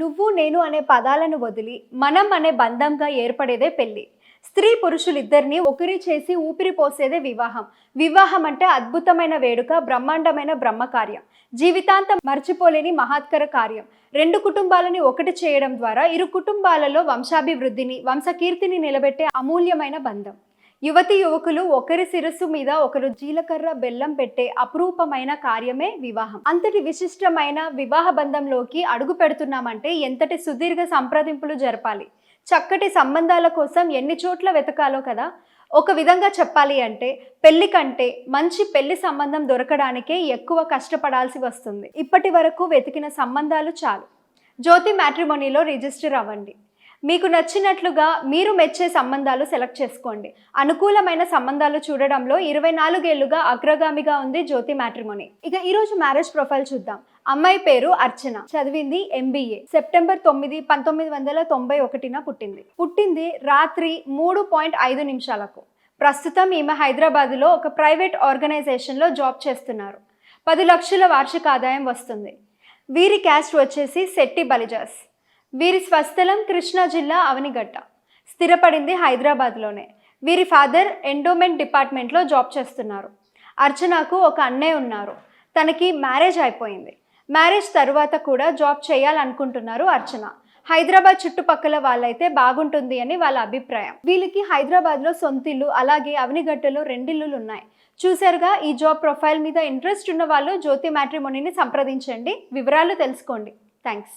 నువ్వు నేను అనే పదాలను వదిలి మనం అనే బంధంగా ఏర్పడేదే పెళ్ళి స్త్రీ పురుషులిద్దరిని ఒకరి చేసి ఊపిరి పోసేదే వివాహం. వివాహం అంటే అద్భుతమైన వేడుక బ్రహ్మాండమైన బ్రహ్మకార్యం. జీవితాంతం మర్చిపోలేని మహాత్కర కార్యం. రెండు కుటుంబాలని ఒకటి చేయడం ద్వారా ఇరు కుటుంబాలలో వంశాభివృద్ధిని వంశకీర్తిని నిలబెట్టే అమూల్యమైన బంధం. యువతి యువకులు ఒకరి శిరస్సు మీద ఒకరు జీలకర్ర బెల్లం పెట్టే అపురూపమైన కార్యమే వివాహం. అంతటి విశిష్టమైన వివాహ బంధంలోకి అడుగు పెడుతున్నామంటే ఎంతటి సుదీర్ఘ సంప్రదింపులు జరపాలి? చక్కటి సంబంధాల కోసం ఎన్ని చోట్ల వెతకాలో కదా? ఒక విధంగా చెప్పాలి అంటే పెళ్ళి కంటే మంచి పెళ్ళి సంబంధం దొరకడానికే ఎక్కువ కష్టపడాల్సి వస్తుంది. ఇప్పటి వరకు వెతికిన సంబంధాలు చాలు. జ్యోతి మ్యాట్రిమోనీలో రిజిస్టర్ అవ్వండి. మీకు నచ్చినట్లుగా మీరు మెచ్చే సంబంధాలు సెలెక్ట్ చేసుకోండి. అనుకూలమైన సంబంధాలు చూడడంలో ఇరవై నాలుగేళ్ళుగా అగ్రగామిగా ఉంది జ్యోతి మ్యాట్రిమోనీ. ఇక ఈరోజు మ్యారేజ్ ప్రొఫైల్ చూద్దాం. అమ్మాయి పేరు అర్చన. చదివింది ఎంబీఏ సెప్టెంబర్ తొమ్మిది పంతొమ్మిది వందల తొంభై ఒకటిన పుట్టింది. పుట్టింది రాత్రి మూడు పాయింట్ ఐదు నిమిషాలకు. ప్రస్తుతం ఈమె హైదరాబాద్లో ఒక ప్రైవేట్ ఆర్గనైజేషన్లో జాబ్ చేస్తున్నారు. పది లక్షల వార్షిక ఆదాయం వస్తుంది. వీరి క్యాస్ట్ వచ్చేసి శెట్టి బలిజాస్. వీరి స్వస్థలం కృష్ణా జిల్లా అవనిగట్ట స్థిరపడింది హైదరాబాద్లోనే. వీరి ఫాదర్ ఎండోమెంట్ డిపార్ట్మెంట్లో జాబ్ చేస్తున్నారు. అర్చనకు ఒక అన్నయ్య ఉన్నారు. తనకి మ్యారేజ్ అయిపోయింది. మ్యారేజ్ తర్వాత కూడా జాబ్ చేయాలనుకుంటున్నారు అర్చన. హైదరాబాద్ చుట్టుపక్కల వాళ్ళైతే బాగుంటుంది అని వాళ్ళ అభిప్రాయం. వీళ్ళకి హైదరాబాద్లో సొంతిల్లు అలాగే అవనిగట్టలో రెండిల్లులు ఉన్నాయి చూసారుగా ఈ జాబ్ ప్రొఫైల్ మీద ఇంట్రెస్ట్ ఉన్న వాళ్ళు జ్యోతి మ్యాట్రిమోనీని సంప్రదించండి. వివరాలు తెలుసుకోండి. థ్యాంక్స్.